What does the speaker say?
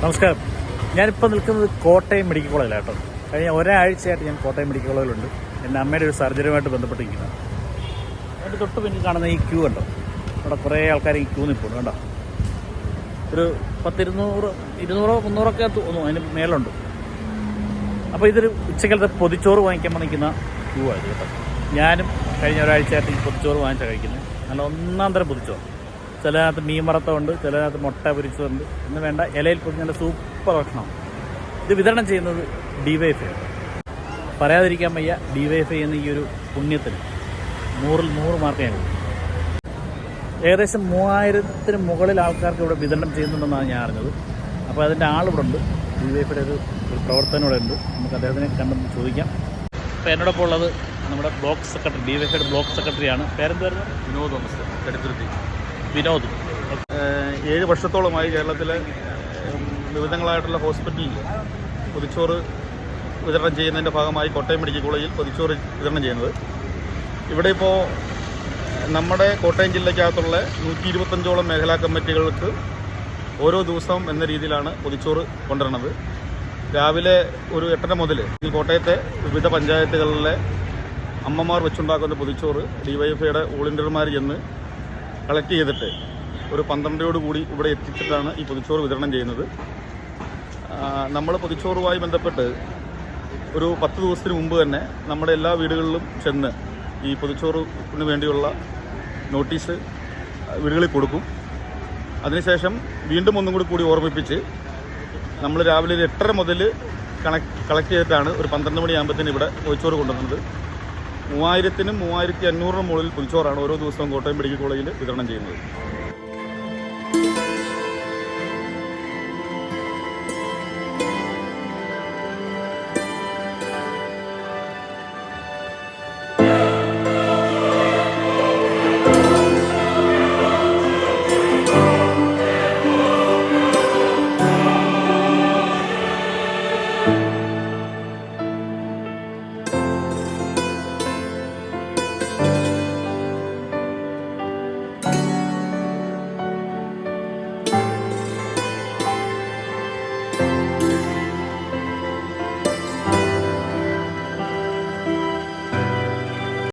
നമസ്കാരം. ഞാനിപ്പോൾ നിൽക്കുന്നത് കോട്ടയം മെഡിക്കൽ കോളേജിലാണ് കേട്ടോ കഴിഞ്ഞ ഒരാഴ്ചയായിട്ട് ഞാൻ കോട്ടയം മെഡിക്കൽ കോളേജിലുണ്ട്. എന്റെ അമ്മയുടെ ഒരു സർജറിയുമായിട്ട് ബന്ധപ്പെട്ടിരിക്കുന്നത് അതിന്റെ തൊട്ട് പിന്നിൽ കാണുന്ന ഈ ക്യൂ ഉണ്ടോ അവിടെ കുറേ ആൾക്കാർ ഈ ക്യൂ നിൽപ്പുണ്ട് കണ്ടോ? ഒരു പത്തിരുന്നൂറ് ഇരുന്നൂറോ മുന്നൂറൊക്കെ തോന്നുന്നു അതിന് മേലുണ്ട് അപ്പോൾ ഇതൊരു ഉച്ചക്കാലത്തെ പൊതിച്ചോറ് വാങ്ങിക്കാൻ നിൽക്കുന്ന ക്യൂ ആയിരുന്നു കേട്ടോ. ഞാനും കഴിഞ്ഞ ഒരാഴ്ചയായിട്ട് ഈ പൊതിച്ചോറ് വാങ്ങിച്ചാണ് കഴിക്കുന്നത്. നല്ല ഒന്നാം തരം പൊതിച്ചോറ്. ചിലതിനകത്ത് മീൻ വറുത്തമുണ്ട് ചിലതിനകത്ത് മുട്ട പൊരിച്ചതുണ്ട്. എന്ന് വേണ്ട ഇലയിൽ പൊതി നല്ല സൂപ്പർ ഭക്ഷണം. ഇത് വിതരണം ചെയ്യുന്നത് ഡിവൈഫൈ പറയാതിരിക്കാൻ വയ്യ ഡിവൈഫൈ എന്ന ഈ ഒരു പുണ്യത്തിന് നൂറിൽ നൂറ് മാർക്ക് ഞാൻ ഏകദേശം മൂവായിരത്തിന് മുകളിൽ ആൾക്കാർക്ക് ഇവിടെ വിതരണം ചെയ്യുന്നുണ്ടെന്നാണ് ഞാൻ അറിഞ്ഞത്. അപ്പോൾ അതിന്റെ ആളിവിടെ ഉണ്ട്. ഡിവൈഫയുടെ ഒരു ഒരു പ്രവർത്തനം ഇവിടെ ഉണ്ട്. നമുക്ക് അദ്ദേഹത്തിനെ കണ്ടെന്ന് ചോദിക്കാം. അപ്പോൾ എന്നോടൊപ്പം ഉള്ളത് നമ്മുടെ ബ്ലോക്ക് സെക്രട്ടറി ഡിവൈഫൈയുടെ ബ്ലോക്ക് സെക്രട്ടറിയാണ്. പേരെന്തായിരുന്നു വിനോദ് തോമസ് കടുത്തുരുത്തി വിനോദ്. ഏഴ് വർഷത്തോളമായി കേരളത്തിലെ വിവിധങ്ങളായിട്ടുള്ള ഹോസ്പിറ്റലിൽ പൊതിച്ചോറ് വിതരണം ചെയ്യുന്നതിന്റെ ഭാഗമായി കോട്ടയം മെഡിക്കൽ കോളേജിൽ പൊതിച്ചോറ് വിതരണം ചെയ്യുന്നത്. ഇവിടെ ഇപ്പോൾ നമ്മുടെ കോട്ടയം ജില്ലയ്ക്കകത്തുള്ള നൂറ്റി ഇരുപത്തഞ്ചോളം മേഖലാ കമ്മിറ്റികൾക്ക് ഓരോ ദിവസവും എന്ന രീതിയിലാണ് പൊതിച്ചോറ് കൊണ്ടുവരുന്നത്. രാവിലെ ഒരു എട്ടര മുതൽ കോട്ടയത്തെ വിവിധ പഞ്ചായത്തുകളിലെ അമ്മമാർ വെച്ചുണ്ടാക്കുന്ന പൊതിച്ചോറ് ഡിവൈഎഫ്ഐയുടെ വോളണ്ടിയർമാർ ചെന്ന് കളക്ട് ചെയ്തിട്ട് ഒരു പന്ത്രണ്ടോട് കൂടി ഇവിടെ എത്തിച്ചിട്ടാണ് ഈ പൊതിച്ചോറ് വിതരണം ചെയ്യുന്നത്. നമ്മൾ പൊതിച്ചോറുമായി ബന്ധപ്പെട്ട് ഒരു പത്ത് ദിവസത്തിന് മുമ്പ് തന്നെ നമ്മുടെ എല്ലാ വീടുകളിലും ചെന്ന് ഈ പൊതിച്ചോറിന് വേണ്ടിയുള്ള നോട്ടീസ് വീടുകളിൽ കൊടുക്കും. അതിനുശേഷം വീണ്ടും ഒന്നും കൂടി കൂടി ഓർമ്മിപ്പിച്ച് നമ്മൾ രാവിലെ ഒരു എട്ടര മുതൽ കണക്ട് കളക്ട് ചെയ്തിട്ടാണ് ഒരു പന്ത്രണ്ട് മണിയാകുമ്പോഴത്തേന് ഇവിടെ പൊതിച്ചോറ് കൊണ്ടുവന്നത്. മൂവായിരത്തിനും മൂവായിരത്തി അഞ്ഞൂറിനും മുകളിൽ പുൽച്ചോറാണ് ഓരോ ദിവസവും കോട്ടയം മെഡിക്കൽ കോളേജിൽ വിതരണം ചെയ്യുന്നത്.